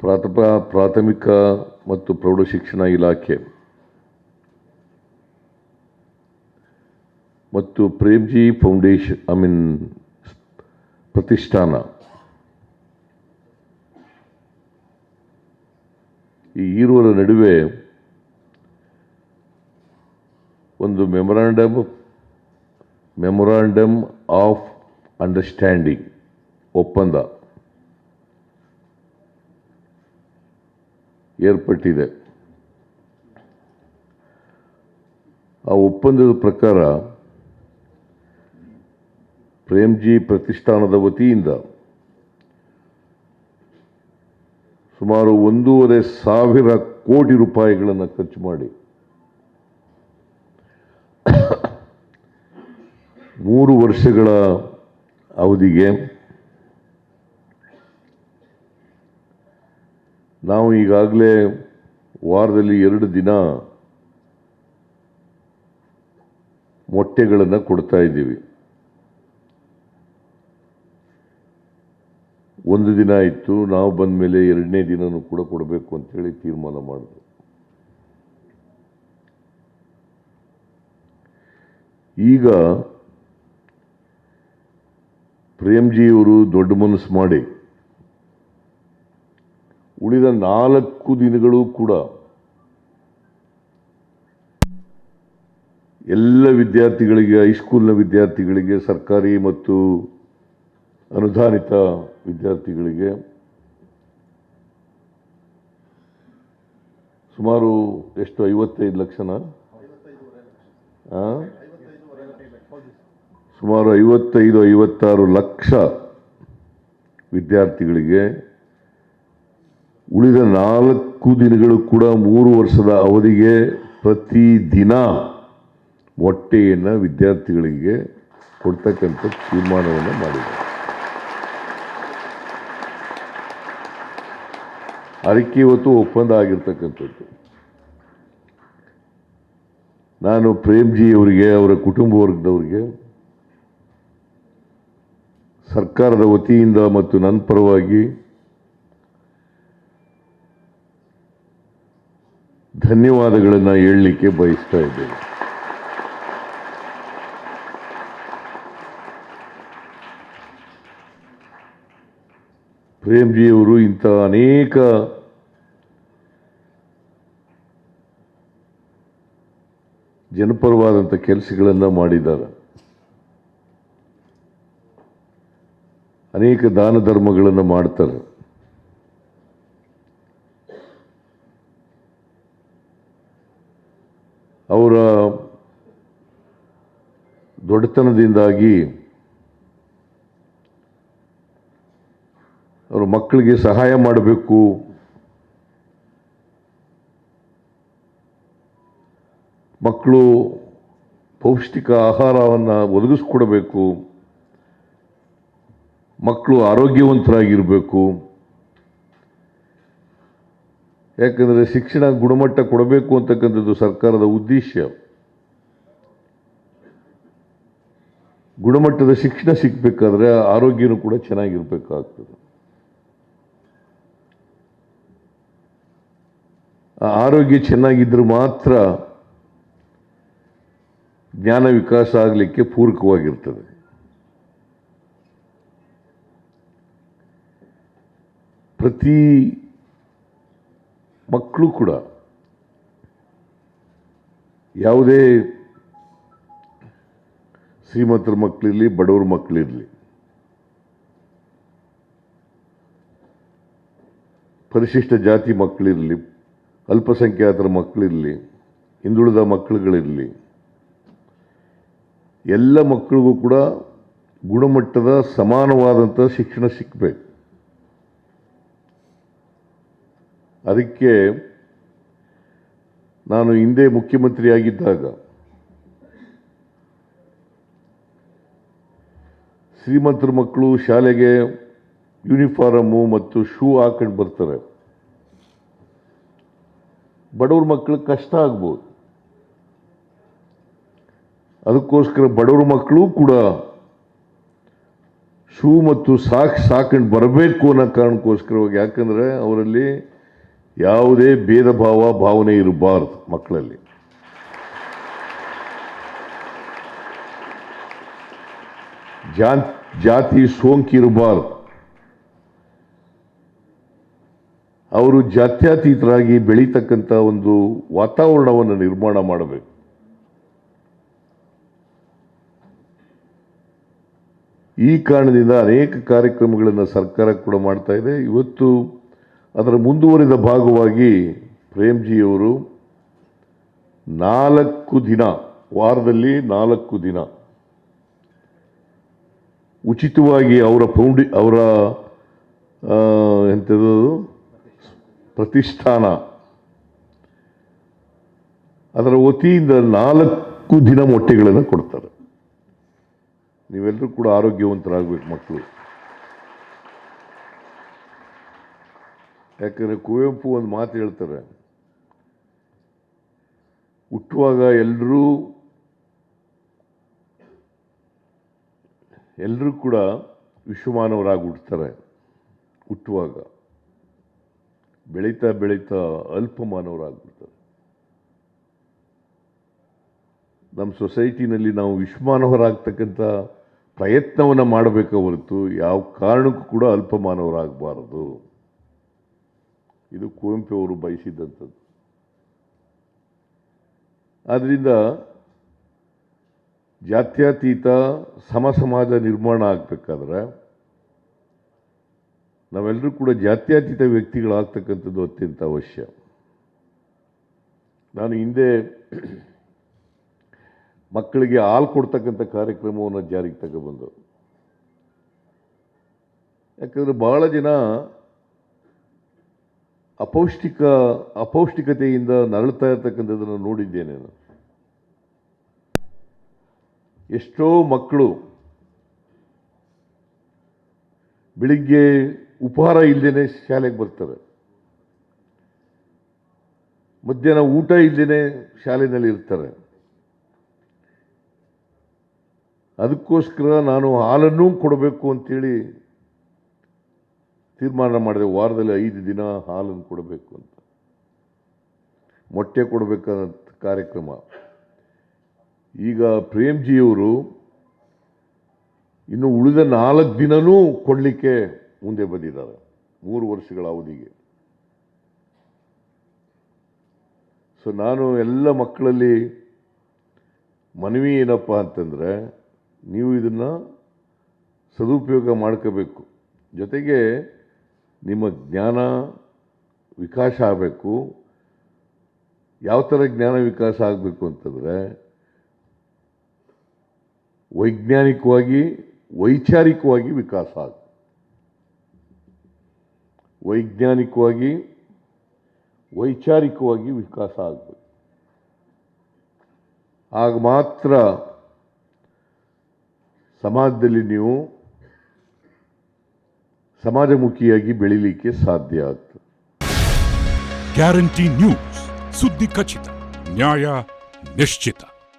ಪ್ರಾಥಮ, ಪ್ರಾಥಮಿಕ ಮತ್ತು ಪ್ರೌಢಶಿಕ್ಷಣ ಇಲಾಖೆ. ಮತ್ತು ಪ್ರೇಮ್ಜಿ ಫೌಂಡೇಶನ್ ಐ ಮೀನ್, ಪ್ರತಿಷ್ಠಾನ. ಈ ಈರುವರ ನಡುವೆ ಒಂದು ಮೆಮೊರಾಂಡಮ್ ಮೆಮೊರಾಂಡಮ್ ಆಫ್ ಅಂಡರ್ಸ್ಟ್ಯಾಂಡಿಂಗ್ ಒಪ್ಪಂದ. ಏರ್ಪಟ್ಟಿದೆ. ಆ ಒಪ್ಪಂದದ ಪ್ರಕಾರ ಪ್ರೇಮ್ಜಿ ಪ್ರತಿಷ್ಠಾನದ ವತಿಯಿಂದ ಸುಮಾರು ಒಂದೂವರೆ ಸಾವಿರ ಕೋಟಿ ರೂಪಾಯಿಗಳನ್ನು ಖರ್ಚು ಮಾಡಿ ಮೂರು ವರ್ಷಗಳ ಅವಧಿಗೆ ನಾವು ಈಗಾಗಲೇ ವಾರದಲ್ಲಿ ಎರಡು ದಿನ ಮೊಟ್ಟೆಗಳನ್ನು ಕೊಡ್ತಾ ಇದ್ದೀವಿ. ಒಂದು ದಿನ ಇತ್ತು ನಾವು ಬಂದ ಮೇಲೆ ಎರಡನೇ ದಿನನೂ ಕೂಡ ಕೊಡಬೇಕು ಅಂತೇಳಿ ತೀರ್ಮಾನ ಮಾಡಿದೆ ಈಗ ಪ್ರೇಮ್ಜಿಯವರು ದೊಡ್ಡ ಮನಸ್ಸು ಮಾಡಿ ಉಳಿದ ನಾಲ್ಕು ದಿನಗಳು ಕೂಡ ಎಲ್ಲ ವಿದ್ಯಾರ್ಥಿಗಳಿಗೆ ಹೈಸ್ಕೂಲ್ನ ವಿದ್ಯಾರ್ಥಿಗಳಿಗೆ, ಸರ್ಕಾರಿ ಮತ್ತು ಅನುದಾನಿತ ವಿದ್ಯಾರ್ಥಿಗಳಿಗೆ ಸುಮಾರು ಎಷ್ಟು ಐವತ್ತೈದು ಲಕ್ಷನ? ಸುಮಾರು ಐವತ್ತೈದು, ಐವತ್ತಾರು ಲಕ್ಷ ವಿದ್ಯಾರ್ಥಿಗಳಿಗೆ ಉಳಿದ ನಾಲ್ಕು ದಿನಗಳು ಕೂಡ ಮೂರು ವರ್ಷದ ಅವಧಿಗೆ ಪ್ರತಿ ದಿನ ಮೊಟ್ಟೆಯನ್ನು ವಿದ್ಯಾರ್ಥಿಗಳಿಗೆ ಕೊಡ್ತಕ್ಕಂಥ ತೀರ್ಮಾನವನ್ನು ಮಾಡಿದೆ ಅದಕ್ಕೆ ಇವತ್ತು ಒಪ್ಪಂದ ಆಗಿರ್ತಕ್ಕಂಥದ್ದು. ನಾನು ಪ್ರೇಮ್ಜಿ ಅವರಿಗೆ, ಅವರ ಕುಟುಂಬ ವರ್ಗದವರಿಗೆ, ಸರ್ಕಾರದ ವತಿಯಿಂದ ಮತ್ತು ನನ್ನ ಪರವಾಗಿ ಧನ್ಯವಾದಗಳನ್ನು ಹೇಳಲಿಕ್ಕೆ ಬಯಸ್ತಾ ಇದ್ದೇನೆ. ಪ್ರೇಮ್ಜಿಯವರು ಇಂಥ ಅನೇಕ ಜನಪರವಾದಂಥ ಕೆಲಸಗಳನ್ನು ಮಾಡಿದ್ದಾರೆ. ಅನೇಕ ದಾನ ಧರ್ಮಗಳನ್ನು ಮಾಡ್ತಾರೆ. ಅವರ ದೊಡ್ಡತನದಿಂದಾಗಿ ಅವರ ಮಕ್ಕಳಿಗೆ ಸಹಾಯ ಮಾಡಬೇಕು. ಮಕ್ಕಳು ಪೌಷ್ಟಿಕ ಆಹಾರವನ್ನು ಒದಗಿಸ್ಕೊಡಬೇಕು. ಮಕ್ಕಳು ಆರೋಗ್ಯವಂತರಾಗಿರಬೇಕು. ಯಾಕಂದರೆ ಶಿಕ್ಷಣ ಗುಣಮಟ್ಟ ಕೊಡಬೇಕು ಅಂತಕ್ಕಂಥದ್ದು ಸರ್ಕಾರದ ಉದ್ದೇಶ. ಗುಣಮಟ್ಟದ ಶಿಕ್ಷಣ ಸಿಗಬೇಕಾದ್ರೆ ಆರೋಗ್ಯನೂ ಕೂಡ ಚೆನ್ನಾಗಿರ್ಬೇಕಾಗ್ತದೆ. ಆರೋಗ್ಯ ಚೆನ್ನಾಗಿದ್ದರೆ ಮಾತ್ರ ಜ್ಞಾನ ವಿಕಾಸ ಆಗಲಿಕ್ಕೆ ಪೂರಕವಾಗಿರ್ತದೆ. ಪ್ರತಿ ಮಕ್ಕಳು ಕೂಡ ಯಾವುದೇ ಶ್ರೀಮಂತರ ಮಕ್ಕಳಿರಲಿ, ಬಡವರ ಮಕ್ಕಳಿರಲಿ, ಪರಿಶಿಷ್ಟ ಜಾತಿ ಮಕ್ಕಳಿರಲಿ, ಅಲ್ಪಸಂಖ್ಯಾತರ ಮಕ್ಕಳಿರಲಿ, ಹಿಂದುಳಿದ ಮಕ್ಕಳುಗಳಿರಲಿ, ಎಲ್ಲ ಮಕ್ಕಳಿಗೂ ಕೂಡ ಗುಣಮಟ್ಟದ ಸಮಾನವಾದಂಥ ಶಿಕ್ಷಣ ಸಿಕ್ಕಬೇಕು ಅದಕ್ಕೆ ನಾನು ಹಿಂದೆ ಮುಖ್ಯಮಂತ್ರಿಯಾಗಿದ್ದಾಗ ಶ್ರೀಮಂತರ ಮಕ್ಕಳು ಶಾಲೆಗೆ ಯೂನಿಫಾರಮು ಮತ್ತು ಶೂ ಹಾಕೊಂಡು ಬರ್ತಾರೆ. ಬಡವ್ರ ಮಕ್ಕಳು ಕಷ್ಟ ಆಗ್ಬೋದು. ಅದಕ್ಕೋಸ್ಕರ ಬಡವ್ರ ಮಕ್ಕಳು ಕೂಡ ಶೂ ಮತ್ತು ಸಾಕ್ಸ್ ಸಾಕೊಂಡು ಬರಬೇಕು ಅನ್ನೋ ಕಾರಣಕ್ಕೋಸ್ಕರವಾಗಿ. ಯಾಕಂದರೆ ಅವರಲ್ಲಿ ಯಾವುದೇ ಭೇದ ಭಾವ ಭಾವನೆ ಇರಬಾರ್ದು ಮಕ್ಕಳಲ್ಲಿ. ಜಾ ಜಾತಿ ಸೋಂಕಿರಬಾರ್ದು ಅವರು ಜಾತ್ಯತೀತರಾಗಿ ಬೆಳೀತಕ್ಕಂಥ ಒಂದು ವಾತಾವರಣವನ್ನು ನಿರ್ಮಾಣ ಮಾಡಬೇಕು. ಈ ಕಾರಣದಿಂದ ಅನೇಕ ಕಾರ್ಯಕ್ರಮಗಳನ್ನು ಸರ್ಕಾರ ಕೂಡ ಮಾಡ್ತಾ ಇದೆ. ಇವತ್ತು ಅದರ ಮುಂದುವರಿದ ಭಾಗವಾಗಿ ಪ್ರೇಮ್ಜಿಯವರು ನಾಲ್ಕು ದಿನ, ವಾರದಲ್ಲಿ ನಾಲ್ಕು ದಿನ ಉಚಿತವಾಗಿ ಅವರ ಫೌಂಡಿ ಅವರ ಎಂಥದ್ದು ಪ್ರತಿಷ್ಠಾನ. ಅದರ ವತಿಯಿಂದ ನಾಲ್ಕು ದಿನ ಮೊಟ್ಟೆಗಳನ್ನು ಕೊಡ್ತಾರೆ. ನೀವೆಲ್ಲರೂ ಕೂಡ ಆರೋಗ್ಯವಂತರಾಗಬೇಕು ಮಕ್ಕಳು. ಯಾಕಂದರೆ ಕುವೆಂಪು ಒಂದು ಮಾತು ಹೇಳ್ತಾರೆ. ಹುಟ್ಟುವಾಗ ಎಲ್ಲರೂ ಎಲ್ಲರೂ ಕೂಡ ವಿಶ್ವಮಾನವರಾಗಿ ಹುಟ್ಟುತ್ತಾರೆ ಹುಟ್ಟುವಾಗ. ಬೆಳೀತಾ ಬೆಳೀತಾ ಅಲ್ಪಮಾನವರಾಗ್ಬಿಡ್ತಾರೆ. ನಮ್ಮ ಸೊಸೈಟಿನಲ್ಲಿ ನಾವು ವಿಶ್ವಮಾನವರಾಗ್ತಕ್ಕಂಥ ಪ್ರಯತ್ನವನ್ನು ಮಾಡಬೇಕ ಹೊರತು ಯಾವ ಕಾರಣಕ್ಕೂ ಕೂಡ ಅಲ್ಪಮಾನವರಾಗಬಾರದು. ಇದು ಕುವೆಂಪು ಅವರು ಬಯಸಿದ್ದಂಥದ್ದು ಆದ್ದರಿಂದ ಜಾತ್ಯತೀತ ಸಮ ಸಮಾಜ ನಿರ್ಮಾಣ ಆಗಬೇಕಾದ್ರೆ ನಾವೆಲ್ಲರೂ ಕೂಡ ಜಾತ್ಯತೀತ ವ್ಯಕ್ತಿಗಳಾಗ್ತಕ್ಕಂಥದ್ದು ಅತ್ಯಂತ ಅವಶ್ಯ. ನಾನು ಹಿಂದೆ ಮಕ್ಕಳಿಗೆ ಹಾಲು ಕೊಡ್ತಕ್ಕಂಥ ಕಾರ್ಯಕ್ರಮವನ್ನು ಜಾರಿಗೆ ತಗೊಬಂದು ಯಾಕಂದರೆ ಭಾಳ ಜನ ಅಪೌಷ್ಟಿಕ, ಅಪೌಷ್ಟಿಕತೆಯಿಂದ ನರಳ್ತಾ ಇರ್ತಕ್ಕಂಥದ್ದನ್ನು ನೋಡಿದ್ದೇನೆ ನಾನು. ಎಷ್ಟೋ ಮಕ್ಕಳು ಬೆಳಿಗ್ಗೆ ಉಪಹಾರ ಇಲ್ಲದೇನೆ ಶಾಲೆಗೆ ಬರ್ತಾರೆ. ಮಧ್ಯಾಹ್ನ ಊಟ ಇಲ್ಲದೇನೆ ಶಾಲೆಯಲ್ಲಿ ಇರ್ತಾರೆ. ಅದಕ್ಕೋಸ್ಕರ ನಾನು ಹಾಲನ್ನು ಕೊಡಬೇಕು ಅಂತೇಳಿ ತೀರ್ಮಾನ ಮಾಡಿದೆ ವಾರದಲ್ಲಿ ಐದು ದಿನ ಹಾಲನ್ನು ಕೊಡಬೇಕು ಅಂತ. ಮೊಟ್ಟೆ ಕೊಡಬೇಕಾದ ಕಾರ್ಯಕ್ರಮ. ಈಗ ಪ್ರೇಮ್ಜಿಯವರು ಇನ್ನು ಉಳಿದ ನಾಲ್ಕು ದಿನನೂ ಕೊಡಲಿಕ್ಕೆ ಮುಂದೆ ಬಂದಿದ್ದಾರೆ. ಮೂರು ವರ್ಷಗಳ ಅವಧಿಗೆ. ಸೊ ನಾನು ಎಲ್ಲ ಮಕ್ಕಳಲ್ಲಿ ಮನವಿ ಏನಪ್ಪ ಅಂತಂದರೆ, ನೀವು ಇದನ್ನು ಸದುಪಯೋಗ ಮಾಡ್ಕೋಬೇಕು. ಜೊತೆಗೆ ನಿಮ್ಮ ಜ್ಞಾನ ವಿಕಾಸ ಆಗಬೇಕು. ಯಾವ ಥರ ಜ್ಞಾನ ವಿಕಾಸ ಆಗಬೇಕು ಅಂತಂದರೆ, ವೈಜ್ಞಾನಿಕವಾಗಿ, ವೈಚಾರಿಕವಾಗಿ ವಿಕಾಸ ಆಗ, ವೈಜ್ಞಾನಿಕವಾಗಿ, ವೈಚಾರಿಕವಾಗಿ ವಿಕಾಸ ಆಗಬೇಕು. ಆಗ ಮಾತ್ರ ಸಮಾಜದಲ್ಲಿ ನೀವು ಸಮಾಜಮುಖಿಯಾಗಿ ಬೆಳಿಲಿಕ್ಕೆ ಸಾಧ್ಯ ಆಗ್ತದೆ ಗ್ಯಾರಂಟಿ ನ್ಯೂಸ್ ಸುದ್ದಿ ಖಚಿತ ನ್ಯಾಯ ನಿಶ್ಚಿತ